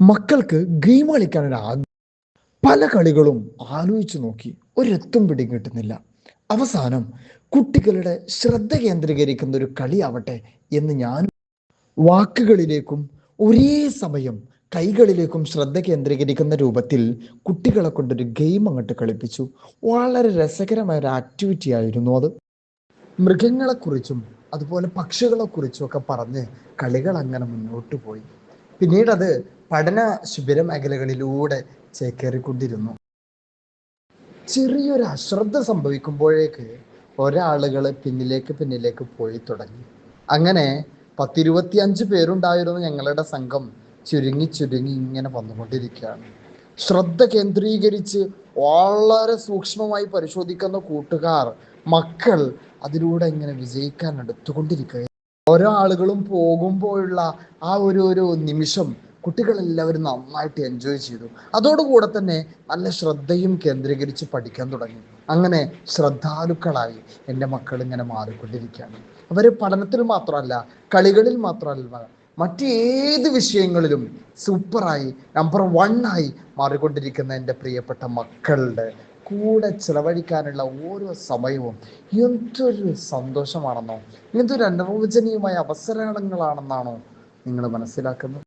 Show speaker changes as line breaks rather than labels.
മക്കൾക്ക് ഗെയിം കളിക്കാനൊരു ആഗ്രഹം പല കളികളും ആലോചിച്ച് നോക്കി ഒരെത്തും പിടിയും കിട്ടുന്നില്ല. അവസാനം കുട്ടികളുടെ ശ്രദ്ധ കേന്ദ്രീകരിക്കുന്ന ഒരു കളിയാവട്ടെ എന്ന് ഞാൻ വാക്കുകളിലേക്കും ഒരേ സമയം കൈകളിലേക്കും ശ്രദ്ധ കേന്ദ്രീകരിക്കുന്ന രൂപത്തിൽ കുട്ടികളെ കൊണ്ടൊരു ഗെയിം അങ്ങോട്ട് കളിപ്പിച്ചു. വളരെ രസകരമായ ഒരു ആക്ടിവിറ്റി ആയിരുന്നു അത്. മൃഗങ്ങളെക്കുറിച്ചും അതുപോലെ പക്ഷികളെക്കുറിച്ചും ഒക്കെ പറഞ്ഞ് കളികൾ അങ്ങനെ മുന്നോട്ട് പോയി. പിന്നീട് അത് പഠന ശിബിര മേഖലകളിലൂടെ ചേക്കേറിക്കൊണ്ടിരുന്നു. ചെറിയൊരു അശ്രദ്ധ സംഭവിക്കുമ്പോഴേക്ക് ഒരാളുകൾ പിന്നിലേക്ക് പിന്നിലേക്ക് പോയി തുടങ്ങി. അങ്ങനെ പത്തിരുപത്തി അഞ്ച് പേരുണ്ടായിരുന്നു ഞങ്ങളുടെ സംഘം. ചുരുങ്ങി ചുരുങ്ങി ഇങ്ങനെ വന്നുകൊണ്ടിരിക്കുകയാണ്. ശ്രദ്ധ കേന്ദ്രീകരിച്ച് വളരെ സൂക്ഷ്മമായി പരിശോധിക്കുന്ന കൂട്ടുകാർ മക്കൾ അതിലൂടെ ഇങ്ങനെ വിജയിക്കാൻ എടുത്തുകൊണ്ടിരിക്കുക ഓരോ ആളുകളും പോകുമ്പോഴുള്ള ആ ഒരു ഒരു നിമിഷം കുട്ടികളെല്ലാവരും നന്നായിട്ട് എൻജോയ് ചെയ്തു. അതോടുകൂടെ തന്നെ നല്ല ശ്രദ്ധയും കേന്ദ്രീകരിച്ച് പഠിക്കാൻ തുടങ്ങി. അങ്ങനെ ശ്രദ്ധാലുക്കളായി എന്റെ മക്കൾ ഇങ്ങനെ മാറിക്കൊണ്ടിരിക്കുകയാണ്. അവർ പഠനത്തിൽ മാത്രമല്ല കളികളിൽ മാത്രമല്ല മറ്റേത് വിഷയങ്ങളിലും സൂപ്പറായി നമ്പർ ആയി മാറിക്കൊണ്ടിരിക്കുന്ന എന്റെ പ്രിയപ്പെട്ട മക്കളുടെ കൂടെ ചിലവഴിക്കാനുള്ള ഓരോ സമയവും എന്തൊരു സന്തോഷമാണെന്നോ എന്തൊരു അനിർവചനീയമായ അവസരങ്ങളാണെന്നാണോ നിങ്ങൾ മനസ്സിലാക്കുന്നത്?